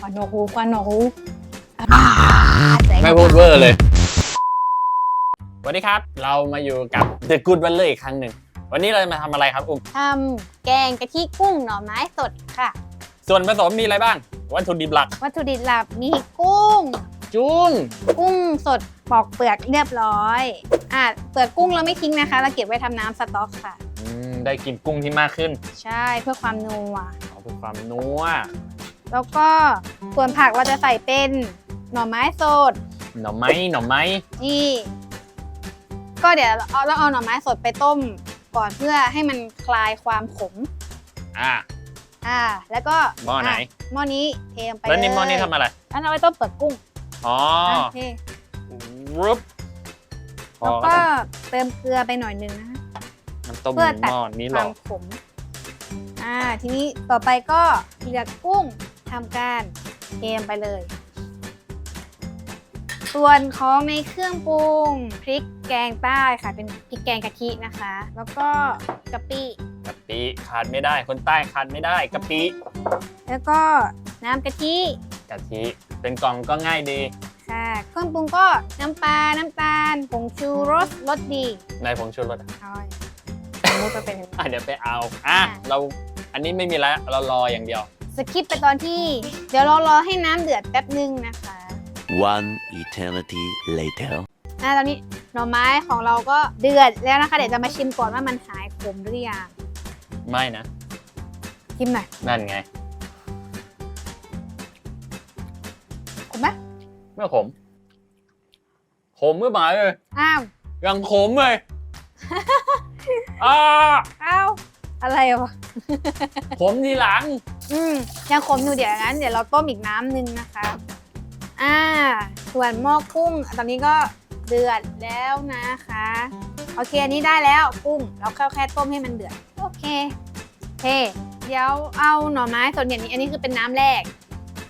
ควันโนหูควันโนหูไม่พูดเวอร์เลยสวัสดีครับ เรามาอยู่กับ The Good w a l l e r อีกครั้งหนึ่ง วันนี้เราจะมาทำอะไรครับอุ้มทำแกงกะทิกุ้งหน่อไม้สดค่ะ ส่วนผสมมีอะไรบ้าง วัตถุดิบหลัก วัตถุดิบหลักมีกุ้ง จุ้งกุ้งสดปอกเปลือกเรียบร้อยอะเปลือกกุ้งเราไม่ทิ้งนะคะ เราเก็บไว้ทำน้ำสต๊อกค่ะ อืมได้กินกุ้งที่มากขึ้น ใช่เพื่อความนัวเอาเพื่อความนัวแล้วก็ ส่วนผักเราจะใส่เป็นหน่อไม้สด หน่อไม้หน่อไม้นี่ ก็เดี๋ยวเอาเราเอาหน่อไม้สดไปต้มก่อนเพื่อให้มันคลายความขม อะ อ่า แล้วก็หม้อไหนะหม้อนี้เทลงไปแล้วนี่หม้อนี้เลยทำอะไร อันเอาไว้ต้มเปลือกกุ้งอ๋ออะเทรุบพอแล้วก็ก็เติมเกลือไปหน่อยหนึงนะคะน้ำต้มเพื่อตัด หม้อนี้คหรวาอมขม อ่า ทีนี้ต่อไปก็เลือกกุ้งทำการ เทลงไปเลย ส่วนของในเครื่องปรุงพริกแกงใต้ค่ะ เป็นพริกแกงกะทินะคะ แล้วก็กะปิกะปิขาดไม่ได้คนใต้ขาดไม่ได้กะปิแล้วก็น้ำกะทิกะทิเป็นกล่องก็ง่ายดีค่ะเครื่องปรุงก็น้ำปลา น้ำตาล ผงชูรสรสดีในผงชูรสอะเอาสมมติว่าเป็นอะเดี๋ยวไปเอาอะอะเราอันนี้ไม่มีแล้วเรารออย่างเดียว สกิปไปตอนที่ เดี๋ยวเรารอให้น้ำเดือดแป๊บนึงนะคะ One eternity later. อะตอนนี้หน่อไม้ของเราก็เดือดแล้วนะคะ เดี๋ยวจะมาชิมก่อนว่ามันหายขมหรือยังไม่นะ ชิมหน่อยนั่นไง ขมไหมเมื่อขม ขมเมื่อหมายเลย อ้าวยังขมเลย อ่าอ้าวอะไรวะ ขมทีหลัง อืมยังขมอยู่เดี๋ยวงั้น เดี๋ยวเราต้มอีกน้ำหนึงนะคะ อ่า ส่วนหม้อกุ้ง ตอนนี้ก็เดือดแล้วนะคะ โอเคอันนี้ได้แล้วกุ้ง เราแค่แค่ต้มให้มันเดือด โอเคเทเดี๋ยวเอาหน่อไม้ส่วนอย่างนี้ อันนี้คือเป็นน้ำแรก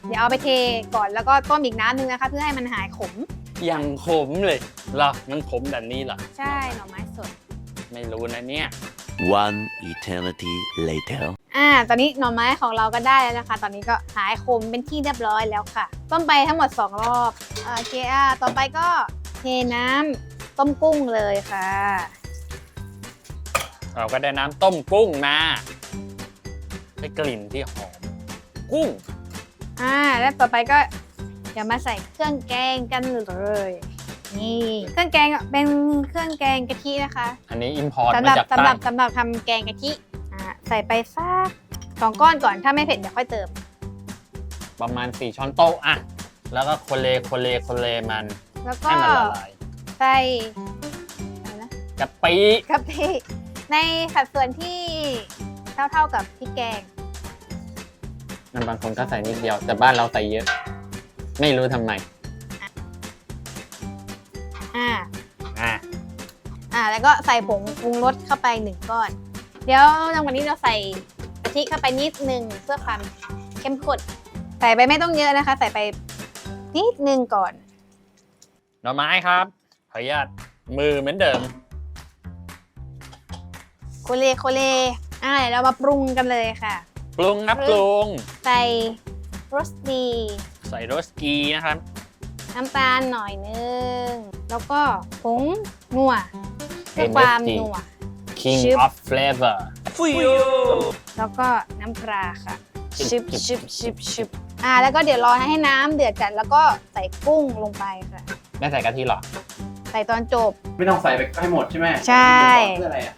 เดี๋ยวเอาไปเทก่อนแล้วก็ต้มอีกน้ำหนึงนะคะ เพื่อให้มันหายขมยังขมเลยเหรอมันขมแบบนี้เหรอ ใช่หน่อไม้สด ไม่รู้นะเนี่ย One eternity later. อ่าตอนนี้หน่อไม้ของเราก็ได้แล้วนะคะ ตอนนี้ก็หายขมเป็นที่เรียบร้อยแล้วค่ะ ต้มไปทั้งหมด 2 รอบโอเคอะต่อไปก็เทน้ำต้มกุ้งเลยค่ะ เราก็ได้น้ำต้มกุ้งมาได้กลิ่นที่หอมกุ้งอ่าแล้วต่อไปก็เดี๋ยวมาใส่เครื่องแกงกันเลยนี่เครื่องแกงอะเป็นเครื่องแกงกะทินะคะ อันนี้อิมพอร์ตสำหมารับจากสำหใต้รับสำหรับทำแกงกะทิอ่าใส่ไปสัก สองก้อนก่อนถ้าไม่เผ็ดเดี๋ยวค่อยเติม ประมาณ 4 ช้อนโต๊ะอะ แล้วก็คนเลคนเลคนเลมันแล้วก็ให้มันละลายใส่อะไรนะกะปิกะปิในสัดส่วนที่เท่าๆกับพริกแกง มันบางคนก็ใส่นิดเดียว แต่บ้านเราใส่เยอะ ไม่รู้ทำไมอ่า อะอ่า แล้วก็ใส่ผงปรุงรสเข้าไปหนึ่งก้อน เดี๋ยวหลังจากนี้เราใส่กะทิเข้าไปนิดนึงเพื่อความเข้มข้นใส่ไปไม่ต้องเยอะนะคะ ใส่ไปนิดนึงก่อน หน่อไม้ครับขออนุญาตมือเหมือนเดิม โคเลโคเลอ่าเดี๋ยวเรามาปรุงกันเลยค่ะ ปรุงครับปรุง ใส่โรสดีใส่โรสกีนะครับ น้ำตาลหน่อยนึง แล้วก็ผงนัวเพื่อความ MSG นัว King ชึบ of Flavor แล้วก็น้ำปลาค่ะชึชิบบชึชิบบชึชิบบชึชิบบอ่า แล้วก็เดี๋ยวรอให้น้ำเดือดจัดแล้วก็ใส่กุ้งลงไปค่ะ ไม่ใส่กะทิหรอ ใส่ตอนจบ ไม่ต้องใส่ไปให้หมดใช่ไหมใช่เพื่ออะไรอะ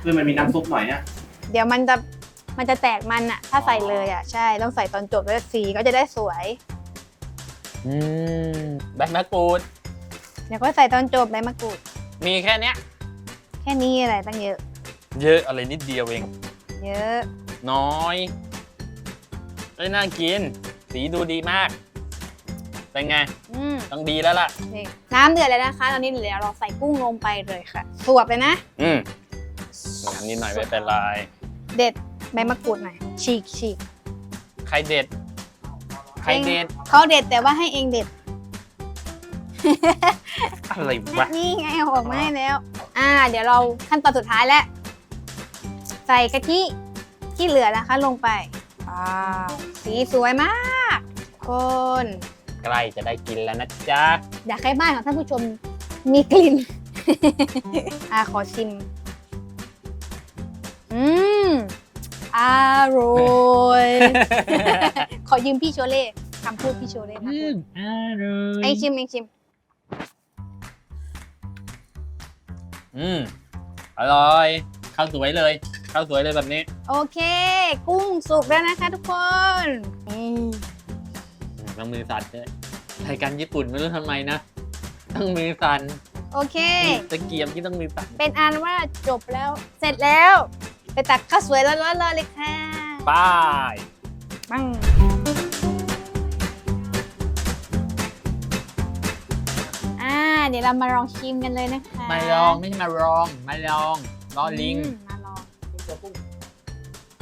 เพื่อมันมีน้ำซุปหน่อยเนี่ยเดี๋ยวมันจะมันจะแตกมันอะถ้าใส่เลยอะใช่ต้องใส่ตอนจบแล้วสีก็จะได้สวยอืมใบมะกรูดเดี๋ยวก็ใส่ตอนจบใบมะกรูดมีแค่เนี้ย แค่นี้อะไรตั้งเยอะ เยอะอะไรนิดเดียวเอง เยอะ น้อยเอ้ยน่ากิน สีดูดีมาก เป็นไง อืมต้องดีแล้วล่ะ นี่น้ำเดือดแล้วนะคะ ตอนนี้เดี๋ยวเราใส่กุ้งลงไปเลยค่ะ สวบเลยนะ อืมน้ำนิดหน่อยไม่เป็นไร เด็ดใบมะกรูดหน่อย ฉีกฉีกใครเด็ด ใครเด็ด เขาเด็ดแต่ว่าให้เองเด็ด อะไรวะ นี่ไงเอาออกมาให้แล้ว อ่า เดี๋ยวเราขั้นตอนสุดท้ายแล้วใส่กะทิที่เหลือนะคะลงไปว้าวสีสวยมากคนใกล้จะได้กินแล้วนะจ๊ะ อยากให้บ้านของท่านผู้ชมมีกลิ่น อะขอชิม อืมอร่อย ขอยืมพี่โชเล่คำพูดพี่โชเล่มาพูดไอชิมไอชิม อืม อร่อย ข้าวสวยเลย ข้าวสวยเลยแบบนี้ โอเค กุ้งสุกแล้วนะคะทุกคนนี่ต้องมือสั่นด้วยรายการญี่ปุ่นไม่รู้ทำไมนะต้องมือสั่นโอเคตะเกียบที่ต้องมือสั่นเป็นอันว่าจบแล้ว เสร็จแล้ว ไปตักข้าวสวยร้อนๆเลยค่ะป้ายปังอ่าเดี๋ยวเรามาลองชิมกันเลยนะคะมาลองไม่ใช่มาลองมาลองรอลิง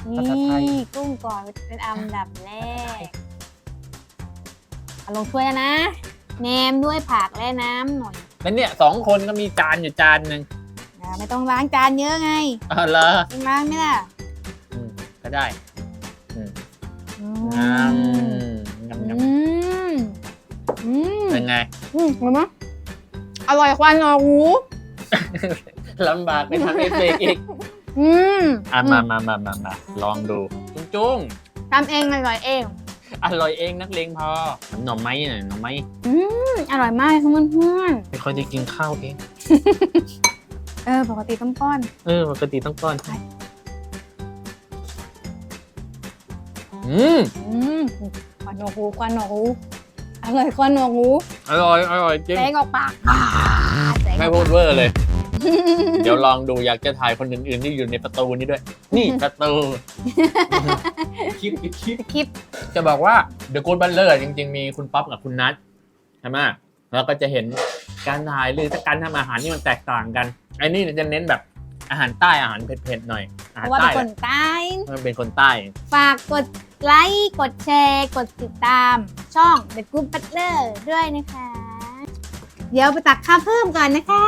อืมมาลองภาษาไทย นี่กุ้งก่อนเป็นอันดับแรกเอาลงถ้วยแล้วนะแหนมด้วยผักและน้ำหน่อยแล้วเนี่ยสองคนก็มีจานอยู่จานหนึ่งอ่าไม่ต้องล้างจานเยอะไงเออเหรอต้องล้างไหมล่ะอืมก็ได้อืมอืงามมงามงามอืมอืมเป็นไง อืมเห็นไหมอร่อยควันหนอหู ลำบากไปทำเอฟเฟกต์อีก อืมอะมามามามามาลองดู จุ้งจุ้งทำเองอร่อยเอง อร่อยเองนักเลงพอหน่อไม้หน่อยหน่อไม้อืมอร่อยมากเลยค่ะเพื่อนไม่ค่อยได้กินข้าวเองๆเออปกติต้องป้อน เออปกติต้องป้อนอืมอืมควันหนอหูควันหนอหูอร่อยควันหนอหูอร่อยอร่อยจริงแสงออกปากอ่าแสงอไม่อกพูปาดกเวอร์เลย เดี๋ยวลองดูอยากจะถ่ายคนอื่นๆที่อยู่ในประตูนี้ด้วย นี่ประตู คลิปคลิปคลิป จะบอกว่า The Good Butler จริง ๆ มีคุณป๊อปกับคุณนัทใช่ไหมแล้วก็จะเห็นการถ่ายหรือการทำอาหารที่มันแตกต่างกันไอ้นี่จะเน้นแบบอาหารใต้อาหารเผ็ดๆหน่อยอาเพหารราะว่าใต้เป็นคนใต้มันเป็นคนใต้ ฝากกดไลค์กดแชร์ กดติดตามช่อง The Good Butler ด้วยนะคะ เดี๋ยวไปตักข้าวเพิ่มก่อนนะคะ